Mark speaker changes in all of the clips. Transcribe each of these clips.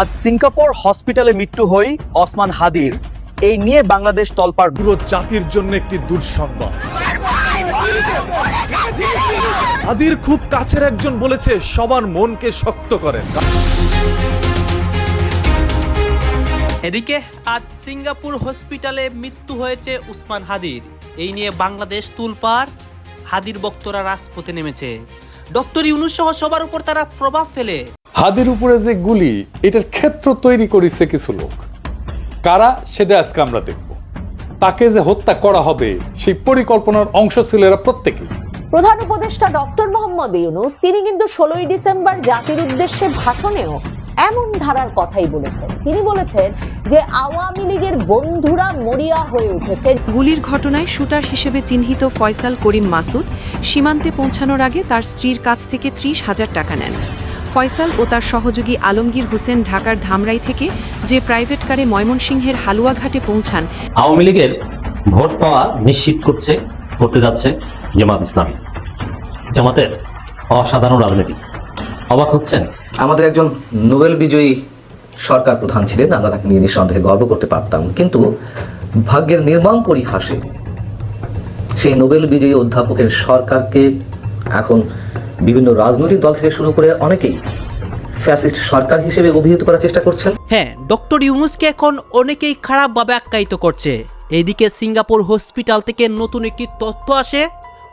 Speaker 1: আজ সিঙ্গাপুর হসপিটালে মৃত্যু হই ওসমান হাদির। এই নিয়ে বাংলাদেশ তলপাড়
Speaker 2: পুরো জাতির জন্য একটি দুঃসংবাদ। হাদির খুব কাছের একজন বলেছে সবার মনকে শক্ত করেন
Speaker 3: এদিকে আজ সিঙ্গাপুর হসপিটালে মৃত্যু হয়েছে উসমান হাদির। এই নিয়ে বাংলাদেশ তুলপার হাদির বক্তরা রাজপথে নেমেছে। ডক্টর ইউনুস সহ সবার উপর তারা প্রভাব ফেলে।
Speaker 4: হাদির উপরে যে গুলি এটার ক্ষেত্র তৈরি করেছে কিছু লোক। কারা সেটা আজকে আমরা দেখব। তাকে যে হত্যা করা হবে সেই পরিকল্পনার অংশ ছিল এরা প্রত্যেকেই।
Speaker 5: প্রধান উপদেষ্টা ডক্টর মোহাম্মদ ইউনুস তিনি কিন্তু ষোলোই ডিসেম্বর জাতির উদ্দেশ্যে ভাষণেও এমন ধারার কথাই বলেছেন। তিনি বলেছেন যে আওয়ামী লীগের বন্ধুরা মরিয়া হয়ে উঠেছে।
Speaker 6: গুলির ঘটনায় শুটার হিসেবে চিহ্নিত ফয়সাল করিম মাসুদ সীমান্তে পৌঁছানোর আগে তার স্ত্রীর কাছ থেকে ত্রিশ হাজার টাকা নেন। ফয়সাল ও তার সহযোগী আলমগীর হোসেন ঢাকার ধামরাই থেকে যে প্রাইভেট কারে ময়মনসিংহের হালুয়াঘাটে পৌঁছান।
Speaker 7: আওয়ামী লীগের ভোট পাওয়া নিশ্চিত করছে করতে যাচ্ছে জামাত ইসলামী। জামাতের অসাধারণ রাজনীতি। অবাক হচ্ছেন?
Speaker 8: আমাদের একজন নোবেল বিজয়ী সরকার প্রধান ছিলেন আমরা তাকে নিয়ে নিঃসন্দেহে গর্ব করতে পারতাম। কিন্তু ভাগ্যের নির্মম পরিহাসে সেই নোবেল বিজয়ী অধ্যাপকের সরকারকে এখন বিভিন্ন রাজনৈতিক দল থেকে শুরু করে অনেকেই ফ্যাসিস্ট সরকার হিসেবে অভিহিত করার চেষ্টা করছেন।
Speaker 3: হ্যাঁ ডক্টর ইউনুসকে এখন অনেকেই খারাপভাবে আখ্যায়িত করছে। এইদিকে সিঙ্গাপুর হসপিটাল থেকে নতুন একটি তথ্য আসে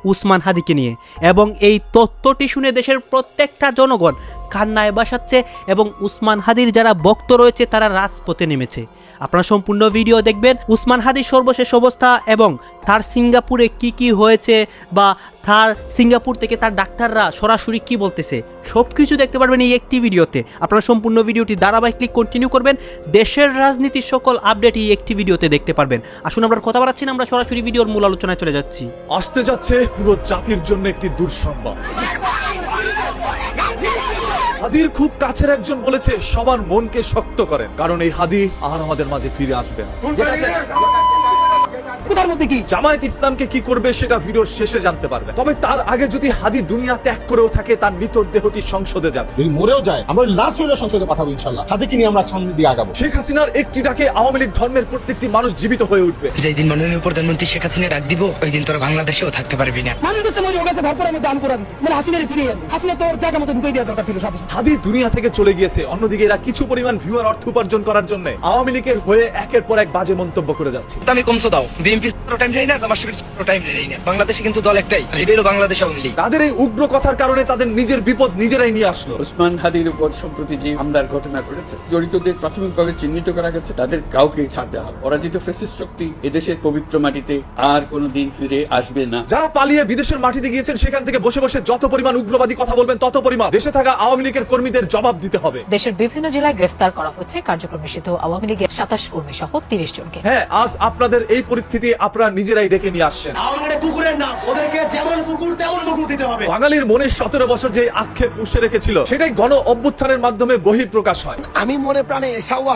Speaker 3: উসমান হাদিকে নিয়ে। এবং এই তথ্যটি শুনে দেশের প্রত্যেকটা জনগণ কান্নায় বাসাচ্ছে এবং উসমান হাদির যারা বক্ত রয়েছে, তারা রাজপথে নেমেছে। আপনারা সম্পূর্ণ ভিডিও দেখবেন উসমান হাদির সর্বশেষ অবস্থা এবং তার সিঙ্গাপুরে কি কি হয়েছে বা তার সিঙ্গাপুর থেকে তার ডাক্তাররা সরাসরি কি বলতেছে সব কিছু দেখতে পারবেন এই একটি ভিডিওতে। আপনারা সম্পূর্ণ ভিডিওটি ধারাবাহিক কন্টিনিউ করবেন, দেশের রাজনীতির সকল আপডেট এই একটি ভিডিওতে দেখতে পারবেন। আসুন আমরা কথা বাড়াচ্ছি না, আমরা সরাসরি ভিডিওর মূল আলোচনায় চলে যাচ্ছি।
Speaker 2: আসতে যাচ্ছে পুরো জাতির জন্য একটি দুঃসংবাদ। হাদির খুব কাছের একজন বলেছে সবার মনকে শক্ত করেন কারণ এই হাদি আর আমাদের মাঝে ফিরে আসবে না। জামায়াত ইসলামকে কি করবে সেটা ভিডিওর শেষে জানতে পারবে। তবে তার আগে যদি হাদি দুনিয়া ত্যাগ করেও থাকে তার নিতর দেহটি সংসদে যাবে।
Speaker 9: যদি মরেও যায় আমরা লাস্ট হইলে সংসদে পাঠাবো ইনশাল্লাহ তাদেরকে নিয়ে আমরা সামনে দিয়ে আগাবো।
Speaker 2: শেখ হাসিনার একটি ডাকে আওয়ামী লীগ ধর্মের প্রত্যেকটি মানুষ জীবিত হয়ে উঠবে।
Speaker 10: যেই দিন মাননীয় প্রধানমন্ত্রী শেখ হাসিনা ডাক দিব ওই দিন তোরা বাংলাদেশেও থাকতে পারবি না।
Speaker 2: হাদি দুনিয়া থেকে চলে গিয়েছে। অন্যদিকে এরা কিছু পরিমাণ ভিউয়ার অর্থ উপার্জন করার জন্য আওয়ামী লীগের হয়ে একের পর এক বাজে মন্তব্য করে যাচ্ছে।
Speaker 10: আমি কমছো দাও। বিএনপি টাইম নেই না তোমার সাথে টাইম নেই না। বাংলাদেশে কিন্তু দল একটাই এটা হলো বাংলাদেশ আওয়ামী লীগ।
Speaker 2: তাদের এই উগ্র কথার কারণে তাদের নিজের বিপদ নিজেরাই নিয়ে আসলো।
Speaker 11: ওসমান হাদির উপর সম্প্রতি যে হামলার ঘটনা ঘটেছে জড়িতদের প্রাথমিকভাবে চিহ্নিত করা গেছে তাদের কাউকে ছাড় দেওয়া হবে। পরাজিত ফেসিস্ট শক্তি এদেশের পবিত্র মাটিতে আর কোনোদিন ফিরে আসবে না।
Speaker 2: যারা পালিয়ে বিদেশের মাটিতে গিয়েছেন সেখান থেকে বসে বসে যত পরিমাণ উগ্রবাদী কথা বলবেন তত পরিমাণ দেশে থাকা আওয়ামী লীগের কর্মীদের জবাব দিতে হবে।
Speaker 12: দেশের বিভিন্ন জেলায় গ্রেফতার করা হচ্ছে কার্যক্রম নিষিদ্ধ আওয়ামী লীগের সাতাশ কর্মী সহ তিরিশ জনকে।
Speaker 2: হ্যাঁ আজ আপনাদের এই পরিস্থিতি আপনারা নিজেরাই ডেকে নিয়ে আসছেন
Speaker 9: কুকুরের নাম ওদেরকে যেমন কুকুর তেমন কুকুর দিতে হবে।
Speaker 2: বাঙালির মনে সতেরো বছর যে আক্ষেপ পুষে রেখেছিল সেটাই গণ অভ্যুত্থানের মাধ্যমে বহির প্রকাশ হয়।
Speaker 9: আমি মনে প্রাণে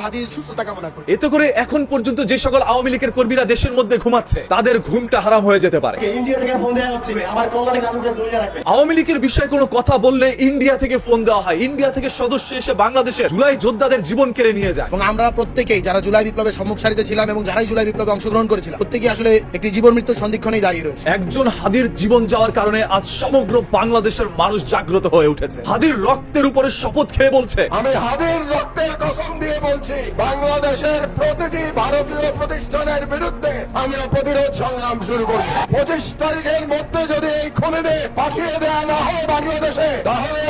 Speaker 9: হাদির সুস্থতা কামনা করি।
Speaker 2: এতে করে এখন পর্যন্ত যে সকল আওয়ামী লীগের কর্মীরা দেশের মধ্যে ঘুমাচ্ছে তাদের ঘুমটা হারাম হয়ে যেতে পারে।
Speaker 9: ইন্ডিয়া থেকে ফোন দেওয়া হচ্ছে আমার কল্যাণে কাজকে জড়িয়ে রাখবে।
Speaker 2: আওয়ামী লীগের বিষয়ে কোনো কথা বললে ইন্ডিয়া থেকে ফোন দেওয়া হয়। ইন্ডিয়া থেকে সদস্য এসে বাংলাদেশের জুলাই যোদ্ধাদের জীবন কেড়ে নিয়ে যায়।
Speaker 9: এবং আমরা প্রত্যেকেই যারা জুলাই বিপ্লবের সম্মুখ সারিতে ছিলাম এবং যারাই জুলাই বিপ্লবে অংশগ্রহণ করেছিলাম প্রত্যেকেই আসলে একটি জীবন মৃত্যুর সন্ধিক্ষণেই দাঁড়িয়ে রয়েছে।
Speaker 2: একজন হাদির জীবন যাওয়ার কারণে আজ সমগ্র বাংলাদেশের মানুষ জাগ্রত হয়ে উঠেছে। হাদির রক্তের উপরে শপথ খেয়ে বলছে
Speaker 9: আমি হাদির রক্তের কসম দিয়ে বলছি বাংলাদেশের প্রতিটি ভারতীয় প্রতিষ্ঠানের বিরুদ্ধে আমরা প্রতিরোধ সংগ্রাম শুরু করব পঁচিশ তারিখের মধ্যে যদি এই খুনিদের পাঠিয়ে দেওয়া না হয় বাংলাদেশে তাহলে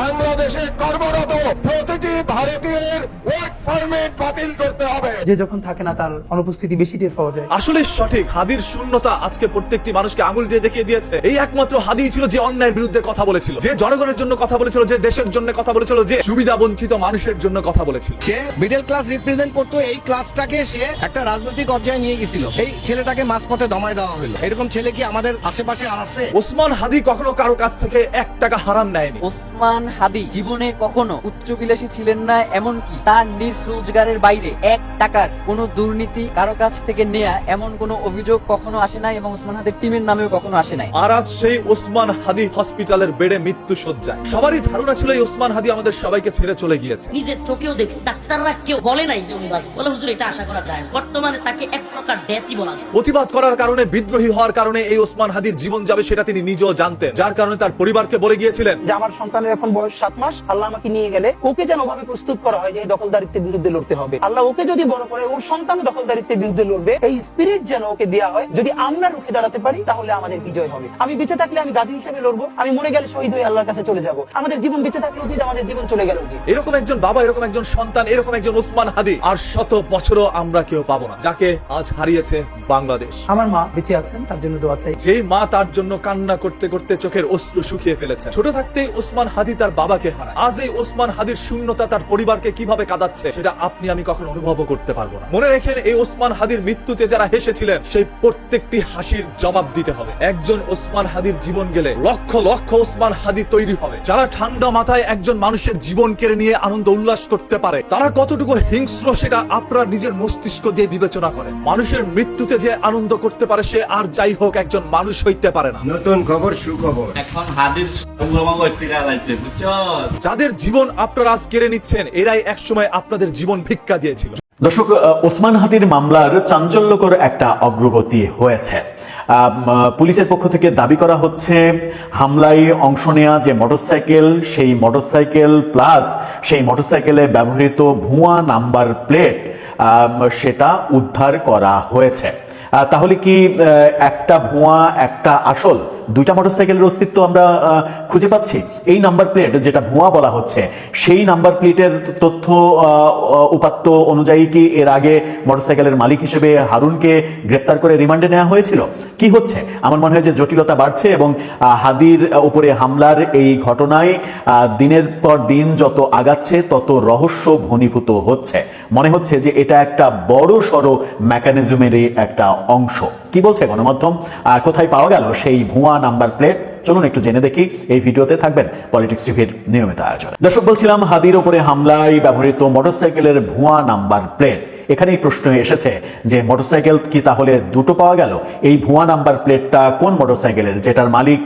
Speaker 9: বাংলাদেশে কর্মরত প্রতিটি ভারতীয়ের ওয়ার্ক পারমিট বাতিল করতে হবে।
Speaker 10: যে যখন থাকে না তার অনুপস্থিতি বেশি টের পাওয়া যায়।
Speaker 2: আসলে সঠিক হাদির শূন্যতা আজকে প্রত্যেকটি মানুষকে আঙুল দিয়ে দেখিয়ে দিয়েছে। এই একমাত্র হাদি ছিল যে অন্যায়ের বিরুদ্ধে কথা বলেছিল যে জনগণের জন্য কথা বলেছিল যে দেশের জন্য কথা বলেছিল যে সুবিধা বঞ্চিত মানুষের জন্য কথা বলেছিল।
Speaker 9: সে মিডল ক্লাস রিপ্রেজেন্ট করতো এই ক্লাসটাকে সে একটা রাজনৈতিক পর্যায়ে নিয়ে গেছিল। এই ছেলেটাকে মাঝপথে দমায় দেওয়া হলো। এরকম ছেলে কি আমাদের আশেপাশে আর আছে?
Speaker 2: ওসমান হাদি কখনো কারও কাছ থেকে এক টাকা হারাম নেয়নি।
Speaker 10: ওসমান হাদি জীবনে কখনো উচ্চ বিলাসী ছিলেন না এমনকি তার নিজ রূপ রোজগারের বাইরে এক টাকার কোনো দুর্নীতি কারও কাছ থেকে নেয়া এমন কোনো অভিযোগ কখনো আসে নাই এবং ওসমান হাদির টিমের নামেও কখনো আসে নাই।
Speaker 2: আর আজ সেই ওসমান হাদি হসপিটালের বেডে মৃত্যু সজ্জায় সবারই ধারণা ছিল এই ওসমান হাদি আমাদের সবাইকে ছেড়ে চলে গিয়েছে।
Speaker 13: নিজের চোখেও দেখছি ডাক্তাররা কেউ বলে নাই যে উনি বাঁচবে বলে হুজুর এটা আশা করা যায় বর্তমানে তাকে এক প্রকার ডেথই বলা যায়
Speaker 2: প্রতিবাদ করার কারণে বিদ্রোহী হওয়ার কারণে এই ওসমান হাদির জীবন যাবে সেটা তিনি নিজেও জানতেন। যার কারণে তার পরিবারকে বলে গিয়েছিলেন
Speaker 10: যে আমার সন্তানের এখন বয়স সাত মাস আল্লাহ আমাকে নিয়ে গেলে ওকে যেন ভাবে প্রস্তুত করা হয় যে দখলদারিত্বের বিরুদ্ধে লড়তে হবে। আল্লাহ ওকে যদি বড় করে ওর সন্তান দখলদারিত্বের বিরুদ্ধে লড়বে এই স্পিরিট যেন ওকে দেওয়া হয় যদি আমরা রুখে দাঁড়াতে পারি তাহলে আমাদের বিজয় হবে। আমি বেঁচে থাকলে আমি গাজী হিসেবে লড়বো আমি মরে গেলে শহীদ হয়ে আল্লাহর কাছে চলে যাব। আমাদের জীবন বেঁচে থাকলে উচিত আমাদের জীবন চলে গেল উচিত।
Speaker 2: এরকম একজন বাবা এরকম একজন সন্তান এরকম একজন ওসমান হাদি আর শত বছরও আমরা কেউ পাবো না যাকে আজ হারিয়েছে বাংলাদেশ।
Speaker 10: আমার মা বেঁচে আছেন তার জন্য দোয়া চাই।
Speaker 2: যেই মা তার জন্য কান্না করতে করতে চোখের অশ্রু শুকিয়ে ফেলেছে। ছোট থাকতেই ওসমান হাদি তার বাবাকে হারায়। আজ এই ওসমান হাদির শূন্যতা তার পরিবারকে কীভাবে কাঁদাচ্ছে সেটা আপনি আমি কখনো অনুভবও করতে পারব না। মনে রেখেন এই ওসমান হাদির মৃত্যুতে যারা হেসেছিলেন সেই প্রত্যেকটি হাসির জবাব দিতে হবে। একজন ওসমান হাদির জীবন গেলে লক্ষ লক্ষ ওসমান হাদি তৈরি হবে। যারা ঠান্ডা মাথায় একজন মানুষের জীবন কেড়ে নিয়ে আনন্দ উল্লাস করতে পারে তারা কতটুকু হিংস্র সেটা আপনার নিজের মস্তিষ্ক দিয়ে বিবেচনা করে। মানুষের মৃত্যুতে যে আনন্দ করতে পারে সে আর যাই হোক একজন মানুষ হইতে পারে না।
Speaker 9: নতুন খবর সুখবর।
Speaker 11: এখন হাদির
Speaker 2: যাদের জীবন আপনারা আজ কেড়ে নিচ্ছেন এরাই একসময় আপনাদের জীবন ভিক্ষা দিয়েছিল।
Speaker 14: দর্শক ওসমান হাদির মামলার চাঞ্চল্যকর একটা অগ্রগতি হয়েছে। পুলিশের পক্ষ থেকে দাবি করা হচ্ছে, হামলায় অংশ নেয়া যে মোটরসাইকেল, সেই মোটরসাইকেল প্লাস সেই মোটরসাইকেলে ব্যবহৃত ভুয়া নাম্বার প্লেট সেটা উদ্ধার করা হয়েছে। তাহলে কি একটা ভুয়া, একটা আসল দুইটা মোটরসাইকেলের অস্তিত্ব আমরা খুঁজে পাচ্ছি। এই নাম্বার প্লেট, যেটা ভুয়া বলা হচ্ছে, সেই নাম্বার প্লেটের তথ্য উপাত্ত অনুযায়ী কি এর আগে মোটরসাইকেলের মালিক হিসেবে হারুনকে গ্রেপ্তার করে রিমান্ডে নেওয়া হয়েছিল? কি হচ্ছে? আমার মনে হয় যে জটিলতা বাড়ছে এবং হাদির উপরে হামলার এই ঘটনায় দিনের পর দিন যত আগাচ্ছে, তত রহস্য ঘনীভূত হচ্ছে। মনে হচ্ছে যে এটা একটা বড় সড়ো মেকানিজমেরই একটা অংশ। কি বলছে গণমাধ্যম? কোথায় পাওয়া গেল সেই ভুয়া নাম্বার প্লেট। চলুন একটু জেনে দেখি এই ভিডিওতে থাকবেন পলিটিক্স টিভির নিয়মিত আয়োজন। দর্শক, বলছিলাম হাদির ওপরে হামলায় ব্যবহৃত মোটরসাইকেলের ভুয়া নাম্বার প্লেট। এখানেই প্রশ্ন এসেছে যে মোটরসাইকেল কি তাহলে দুটো পাওয়া গেল? এই ভুয়া নাম্বার প্লেটটা কোন মোটরসাইকেলের? যেটার মালিক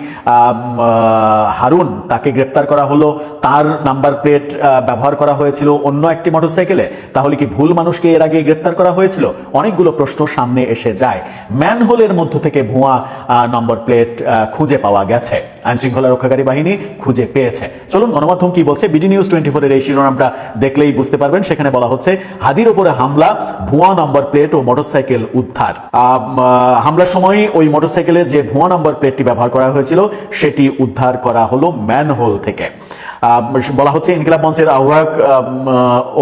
Speaker 14: হারুন, তাকে গ্রেপ্তার করা হলো, তার নাম্বার প্লেট ব্যবহার করা হয়েছিল অন্য একটি মোটরসাইকেলে, তাহলে কি ভুল মানুষকে এর আগে গ্রেপ্তার করা হয়েছিল? অনেকগুলো প্রশ্ন সামনে এসে যায়। ম্যানহোলের মধ্য থেকে ভুয়া নম্বর প্লেট খুঁজে পাওয়া গেছে। আইন শৃঙ্খলা রক্ষাকারী বাহিনী খুঁজে পেয়েছে। চলুন, গণমাধ্যম কি বলছে? বিডি নিউজ টোয়েন্টি ফোরের এই শিরোনামটা দেখলেই বুঝতে পারবেন। সেখানে বলা হচ্ছে, হাদির ওপরে হামলা ভুয়া নাম্বার প্লেট ও মোটরসাইকেল উদ্ধার। হামলার সময় ওই মোটরসাইকেলে যে ভুয়া নাম্বার প্লেটটি ব্যবহার করা হয়েছিল, সেটি উদ্ধার করা হলো ম্যানহোল থেকে। বলা হচ্ছে ইনকিলাব মঞ্চের আহ্বায়ক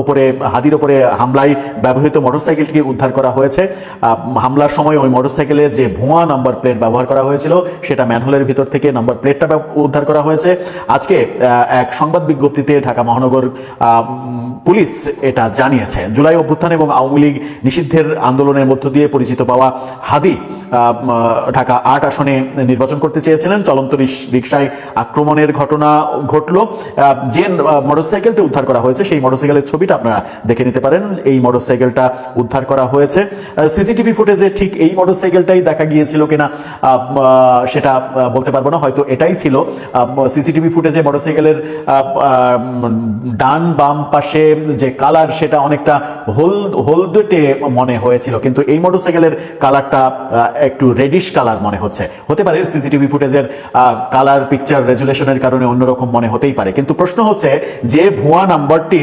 Speaker 14: ওপরে, হাদির ওপরে হামলায় ব্যবহৃত মোটরসাইকেলটিকে উদ্ধার করা হয়েছে। হামলার সময় ওই মোটরসাইকেলে যে ভুয়া নাম্বার প্লেট ব্যবহার করা হয়েছিল, সেটা ম্যানহোলের ভিতর থেকে নাম্বার প্লেটটা উদ্ধার করা হয়েছে। আজকে এক সংবাদ বিজ্ঞপ্তিতে ঢাকা মহানগর পুলিশ এটা জানিয়েছে। জুলাই অভ্যুত্থান এবং আওয়ামী লীগ নিষিদ্ধের আন্দোলনের মধ্য দিয়ে পরিচিত পাওয়া হাদি ঢাকা আট আসনে নির্বাচন করতে চেয়েছিলেন। চলন্ত রিকশায় আক্রমণের ঘটনা ঘটলো। যে মোটরসাইকেলটি উদ্ধার করা হয়েছে, সেই মোটরসাইকেলের ছবিটা আপনারা দেখে নিতে পারেন। এই মোটরসাইকেলটা উদ্ধার করা হয়েছে। সিসিটিভি ফুটেজে ঠিক এই মোটরসাইকেলটাই দেখা গিয়েছিল কিনা সেটা বলতে পারব না। হয়তো এটাই ছিল। সিসিটিভি ফুটেজে মোটরসাইকেলের ডান বাম পাশে যে কালার, সেটা অনেকটা হলদ হলদেটে মনে হয়েছিল। কিন্তু এই মোটরসাইকেলের কালারটা একটু রেডিশ কালার মনে হচ্ছে। হতে পারে সিসিটিভি ফুটেজের কালার পিকচার রেজুলেশনের কারণে অন্যরকম মনে হতেই পারে। কিন্তু প্রশ্ন হচ্ছে যে ভুয়া নাম্বারটি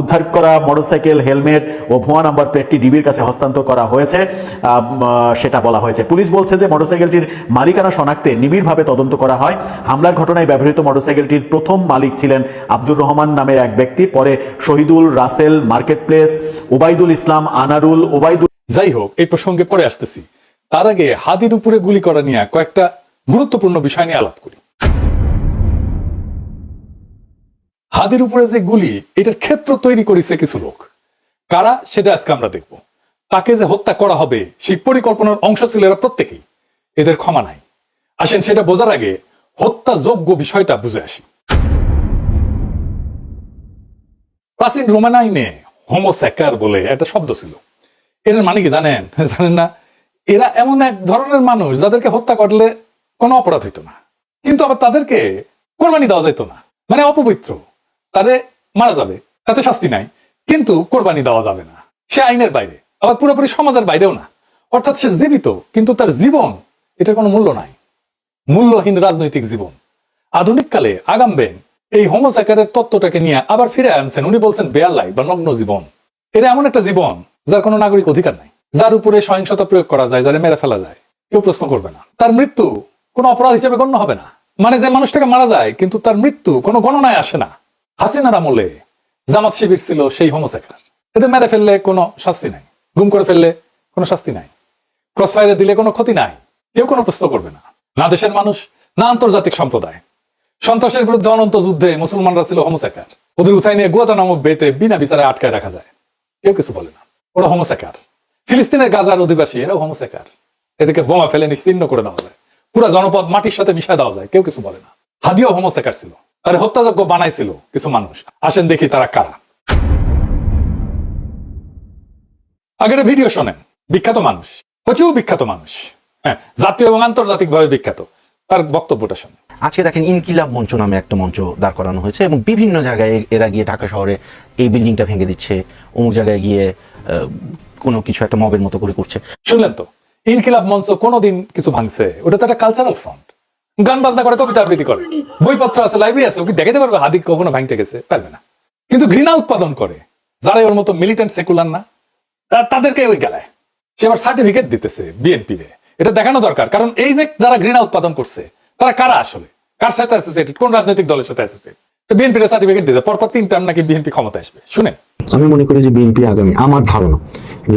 Speaker 14: উদ্ধার করা মোটরসাইকেল, হেলমেট ও ভুয়া নাম্বার প্লেটটি ডিবির কাছে হস্তান্তর করা হয়েছে সেটা বলা হয়েছে। পুলিশ বলছে যে মোটরসাইকেলটির মালিকানা শনাক্তে নিবিড়ভাবে তদন্ত করা হয়। হামলার ঘটনায় ব্যবহৃত মোটরসাইকেলটির প্রথম মালিক ছিলেন আব্দুর রহমান নামের এক ব্যক্তি, পরে শহীদুল রাসেল মার্কেট প্লেস ওবায়দুল ইসলাম আনারুল, ওবায়দুল
Speaker 4: যাই হোক, এই প্রসঙ্গে পরে আসতেছি। তার আগে হাদির উপরে গুলি করা নিয়ে কয়েকটা গুরুত্বপূর্ণ বিষয় নিয়ে আলাপ করি। হাদির উপরে যে গুলি, এটার ক্ষেত্র তৈরি করেছে কিছু লোক। কারা, সেটা আজকে আমরা দেখব। তাকে যে হত্যা করা হবে, সেই পরিকল্পনার অংশ ছিল এরা প্রত্যেকেই। এদের ক্ষমা নাই। আসেন, সেটা বোঝার আগে হত্যাযোগ্য বিষয়টা বুঝে আসি। প্রাচীন রোমান আইনে হোমোস্যাকার বলে একটা শব্দ ছিল। এর মানে কি জানেন? জানেন না? এরা এমন এক ধরনের মানুষ যাদেরকে হত্যা করলে কোনো অপরাধ হইতো না। কিন্তু আবার তাদেরকে কোরবানি দেওয়া যেত না। মানে অপবিত্র। তাদের মারা যাবে, তাতে শাস্তি নাই। কিন্তু কোরবানি দেওয়া যাবে না। সে আইনের বাইরে, আবার পুরোপুরি সমাজের বাইরেও না। অর্থাৎ সে জীবিত, কিন্তু তার জীবন এটার কোনো মূল্য নাই। মূল্যহীন রাজনৈতিক জীবন। আধুনিক কালে আগামবেন এই হোমোসাইকারের তত্ত্বটাকে নিয়ে আবার ফিরে আনছেন। উনি বলছেন বেয়ার লাইফ বা নগ্ন জীবন। এটা এমন একটা জীবন যার কোনো নাগরিক অধিকার নাই। যার উপরে সহিংসতা প্রয়োগ করা যায়, যারা মেরে ফেলা যায়। কেউ প্রশ্ন করবে না। তার মৃত্যু কোনো অপরাধ হিসেবে গণ্য হবে না। মানে যে মানুষটাকে মারা যায়, কিন্তু তার মৃত্যু কোনো গণনায় আসে না। হাসিনার আমলে জামাত শিবির ছিল সেই হোমোসাইকার এতে মেরে ফেললে কোনো শাস্তি নাই, গুম করে ফেললে কোনো শাস্তি নাই ক্রস ফায়ারে দিলে কোনো ক্ষতি নাই, কেউ কোনো প্রশ্ন করবে না। না দেশের মানুষ, না আন্তর্জাতিক সম্প্রদায়। সন্ত্রাসের বিরুদ্ধে অনন্ত যুদ্ধে মুসলমানরা ছিল হোমোসাকার ওদের উঠাই নিয়ে গুয়াতা নামক বেতে বিনা বিচারে আটকায় রাখা যায়। কেউ কিছু বলে না। ওরা হোমোসাকার ফিলিস্তিনের গাজার অধিবাসী, এরাও হোমোসাকার এদেরকে বোমা ফেলে নিশ্চিন্ন করে দেওয়া যায় পুরা জনপদ মাটির সাথে মিশা দেওয়া যায়, কেউ কিছু বলে না। হাদিও হোমোসাকার ছিল। তার হত্যাযজ্ঞ বানাইছিল কিছু মানুষ। আসেন দেখি তারা কারা। আগের ভিডিও শোনেন বিখ্যাত মানুষ প্রচুর বিখ্যাত মানুষ। হ্যাঁ জাতীয় এবং আন্তর্জাতিক ভাবে বিখ্যাত। তার বক্তব্যটা শোনেন।
Speaker 15: আজকে দেখেন ইনকিলাব মঞ্চ নামে একটা মঞ্চ দাঁড় করানো হয়েছে এবং বিভিন্ন জায়গায় এরা গিয়ে ঢাকা শহরে এই বিল্ডিংটা ভেঙে দিচ্ছে অমুক জায়গায় গিয়ে আহ, কোনো কিছু একটা মবের মতো করে করছে।
Speaker 4: শুনলেন তো? ইনকিলাব মঞ্চ কোনোদিন কিছু ভাঙছে? ওটা তো একটা কালচারাল ফ্রন্ট গান বাজনা করে কবিতা আবৃত্তি করে। বইপত্র আছে লাইব্রেরি আছে ওকে দেখাতে পারবে? হাদিক কখনো ভাঙতে গেছে? পারবে না। কিন্তু ঘৃণা উৎপাদন করে যারা ওর মতো মিলিটেন্ট সেকুলার না তাদেরকে ওই গেলায়। সে আবার সার্টিফিকেট দিতেছে বিএনপি রে এটা দেখানো দরকার, কারণ এই যে যারা ঘৃণা উৎপাদন করছে, তারা কারা আসলে? কার সাথে অ্যাসোসিয়েটেড কোন রাজনৈতিক দলের সাথে অ্যাসোসিয়েটেড বিএনপি সার্টিফিকেট দিতে, পরপর তিন টার্ম নাকি বিএনপি ক্ষমতা আসবে। শুনেন।
Speaker 15: আমি মনে করি যে বিএনপি আগামী, আমার ধারণা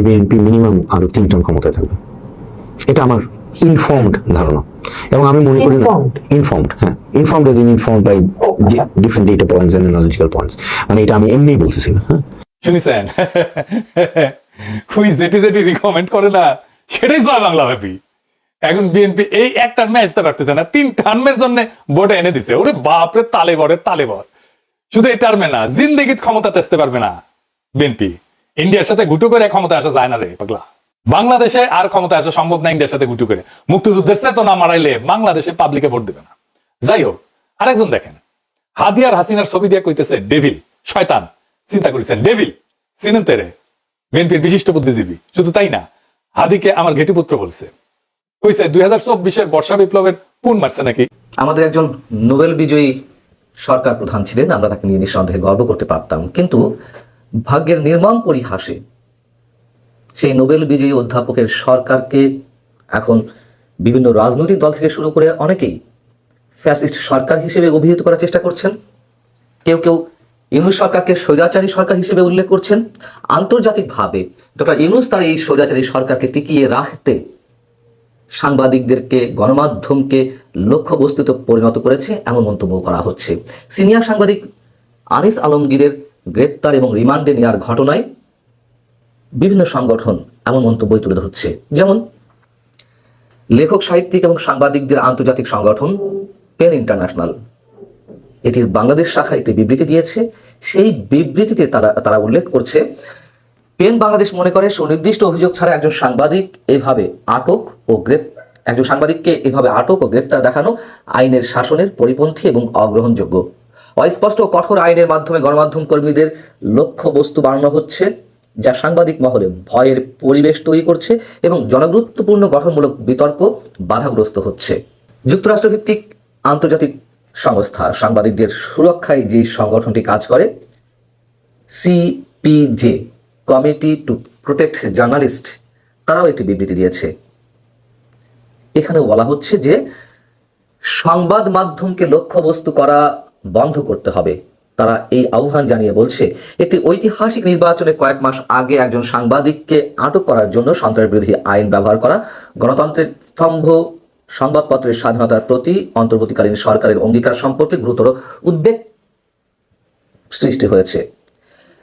Speaker 15: বিএনপি মিনিমাম আরও তিন টার্ম ক্ষমতায় থাকবে। এটা আমার ইনফর্মড ধারণা। এবং আমি মনে করি ইনফর্মড হ্যাঁ। Informed as in informed by different data points and analytical points মানে এটা আমি এমনিই বলতেছি না হ্যাঁ।
Speaker 4: শুনেছেন? হুই জেটি জেটি রিকমেন্ড করে না সেটাই জয় বাংলা ভাবি। এখন বিএনপি এই এক টার্মে আসতে পারতেছে না তিন টার্মের জন্য ভোটে এনে দিছে। ওরে বাপরে তালে বরে তালে বর শুধু এই টার্মে না জিন্দেগিত ক্ষমতাতে আসতে পারবে না বিএনপি। ইন্ডিয়ার সাথে ঘুটু করে ক্ষমতা আসা যায় না রে পাগলা। বাংলাদেশে আর ক্ষমতা আসা সম্ভব না ইন্ডিয়ার সাথে ঘুটু করে। মুক্তিযুদ্ধের চেতনা মারাইলে বাংলাদেশে পাবলিকে ভোট দেবে না। যাই হোক, আরেকজন দেখেন। হাদিয়ার হাসিনার ছবি দিয়ে কইতেছে ডেভিল শয়তান। চিন্তা করেছেন ডেভিল চিনেন তেরে? বিএনপির বিশিষ্ট বুদ্ধিজীবী। শুধু তাই না, হাদিকে আমার ঘেটিপুত্র বলছে। কইছে, দুই হাজার চব্বিশের বর্ষা বিপ্লবের পুন মারছে নাকি?
Speaker 8: আমাদের একজন নোবেল বিজয়ী সরকার প্রধান ছিলেন, আমরা তাকে নিয়ে নিঃসন্দেহে গর্ব করতে পারতাম। কিন্তু ভাগ্যের নির্মম পরিহাসে সেই নোবেল বিজয়ী অধ্যাপকের সরকারকে এখন বিভিন্ন রাজনৈতিক দল থেকে শুরু করে অনেকেই ফ্যাসিস্ট সরকার হিসেবে অভিহিত করার চেষ্টা করছেন। কেউ কেউ ইউনুস সরকারকে স্বৈরাচারী সরকার হিসেবে উল্লেখ করছেন। আন্তর্জাতিকভাবে ডক্টর ইউনুস তার এই স্বৈরাচারী সরকারকে টিকিয়ে রাখতে সাংবাদিকদেরকে, গণমাধ্যমকে লক্ষ্যবস্তুতে পরিণত করেছে এমন মন্তব্য করা হচ্ছে। সিনিয়র সাংবাদিক আনিস আলমগীরের গ্রেপ্তার এবং রিমান্ডে নেওয়ার ঘটনায় বিভিন্ন সংগঠন এমন মন্তব্য তুলে ধরছে। যেমন, লেখক, সাহিত্যিক এবং সাংবাদিকদের আন্তর্জাতিক সংগঠন পেন ইন্টারন্যাশনাল। এটির বাংলাদেশ শাখা একটি বিবৃতি দিয়েছে। সেই বিবৃতিতে তারা তারা উল্লেখ করছে, পেন বাংলাদেশ মনে করে সুনির্দিষ্ট অভিযোগ ছাড়া একজন সাংবাদিক এভাবে আটক ও গ্রেপ, একজন সাংবাদিককে এভাবে আটক ও গ্রেপ্তার দেখানো আইনের শাসনের পরিপন্থী এবং অগ্রহণযোগ্য। অস্পষ্ট ও কঠোর আইনের মাধ্যমে গণমাধ্যম কর্মীদের লক্ষ্য বস্তু বানানো হচ্ছে। যা সাংবাদিক মহলে ভয়ের পরিবেশ তৈরি করছে এবং জনগুরুত্বপূর্ণ গঠনমূলক বিতর্ক বাধাগ্রস্ত হচ্ছে। যুক্তরাষ্ট্রভিত্তিক আন্তর্জাতিক সংস্থা সাংবাদিকদের সুরক্ষায় যে সংগঠনটি কাজ করে CPJ committee to protect journalist, তারাও একটি বিবৃতি দিয়েছে। এখানেও বলা হচ্ছে যে সংবাদ মাধ্যমকে লক্ষ্যবস্তু করা বন্ধ করতে হবে। তারা এই আহ্বান জানিয়ে বলছে, একটি ঐতিহাসিক নির্বাচনে কয়েক মাস আগে একজন সাংবাদিককে আটক করার জন্য সন্ত্রাস বিরোধী আইন ব্যবহার করা, গণতন্ত্রের স্তম্ভ সংবাদপত্রের স্বাধীনতার প্রতি অন্তর্বর্তীকালীন সরকারের অঙ্গীকার সম্পর্কে গুরুতর উদ্বেগ সৃষ্টি হয়েছে।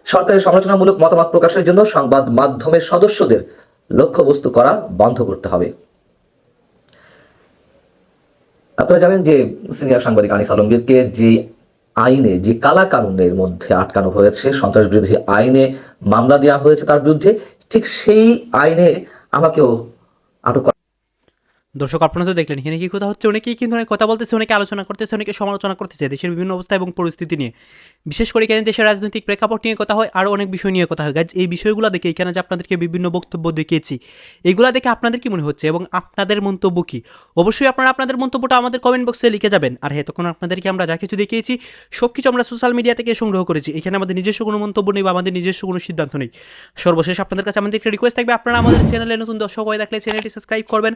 Speaker 8: সরকারের সমালোচনামূলক মতামত প্রকাশের জন্য সংবাদ মাধ্যমের সদস্যদের লক্ষ্যবস্তু করা বন্ধ করতে হবে। আপনারা জানেন যে সিনিয়র সাংবাদিক আনিস আলমগীরকে যে আইনে যে কালা কানুনের মধ্যে আটকানো হয়েছে সন্ত্রাস বিরোধী আইনে মামলা দেওয়া হয়েছে তার বিরুদ্ধে, ঠিক সেই আইনে আমাকেও আটক
Speaker 3: দর্শক, আপনারা তো দেখলেন, এখানে কি কথা হচ্ছে? অনেকেই কিন্তু অনেক কথা বলতেছে, অনেকে আলোচনা করতেছে, অনেকে সমালোচনা করতেছে, দেশের বিভিন্ন অবস্থা এবং পরিস্থিতি নিয়ে। বিশেষ করে এখানে দেশের রাজনৈতিক প্রেক্ষাপট নিয়ে কথা হয়, আরও অনেক বিষয় নিয়ে কথা হয়। গাইজ এই বিষয়গুলো দেখে এখানে যে আপনাদেরকে বিভিন্ন বক্তব্য দেখিয়েছি, এগুলো দেখে আপনাদের কি মনে হচ্ছে এবং আপনাদের মন্তব্য কী? অবশ্যই আপনারা আপনাদের মন্তব্যটা আমাদের কমেন্ট বক্সে লিখে যাবেন। আর হ্যাঁ তখন আপনাদেরকে আমরা যা কিছু দেখিয়েছি সব কিছু আমরা সোশ্যাল মিডিয়া থেকে সংগ্রহ করেছি। এখানে আমাদের নিজস্ব কোনো মন্তব্য নেই বা আমাদের নিজস্ব কোনো সিদ্ধান্ত নেই। সর্বশেষ আপনাদের কাছে আমাদের একটা রিকোয়েস্ট থাকবে, আপনারা আমাদের চ্যানেলে নতুন দর্শক হয়ে থাকলে চ্যানেলটি সাবস্ক্রাইব করবেন।